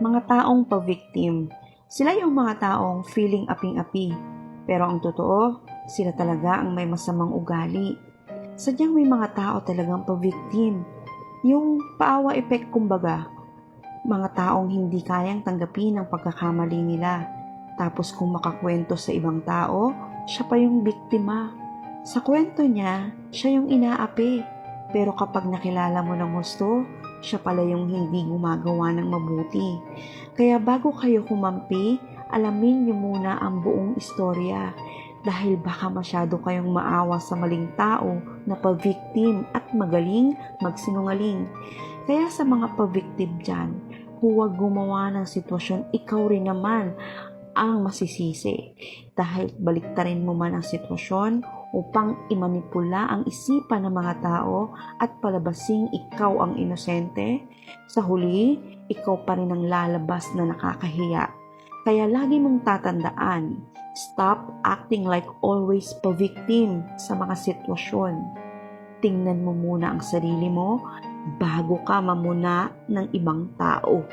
mga taong pa-victim. Sila yung mga taong feeling aping-api. Pero ang totoo, sila talaga ang may masamang ugali. Sadyang may mga tao talagang pa-victim. Yung paawa effect kumbaga. Mga taong hindi kayang tanggapin ang pagkakamali nila. Tapos kung makakwento sa ibang tao, siya pa yung biktima. Sa kwento niya, siya yung inaapi. Pero kapag nakilala mo ng gusto, siya pala yung hindi gumagawa ng mabuti. Kaya bago kayo kumampi, alamin niyo muna ang buong istorya dahil baka masyado kayong maawa sa maling tao na pa-victim at magaling magsinungaling. Kaya sa mga pa-victim dyan, huwag gumawa ng sitwasyon, ikaw rin naman ang masisisi. Dahil baliktarin mo man ang sitwasyon upang imanipula ang isipan ng mga tao at palabasing ikaw ang inosente, sa huli, ikaw pa rin ang lalabas na nakakahiya. Kaya lagi mong tatandaan, stop acting like always pa-victim sa mga sitwasyon. Tingnan mo muna ang sarili mo bago ka mamuna ng ibang tao.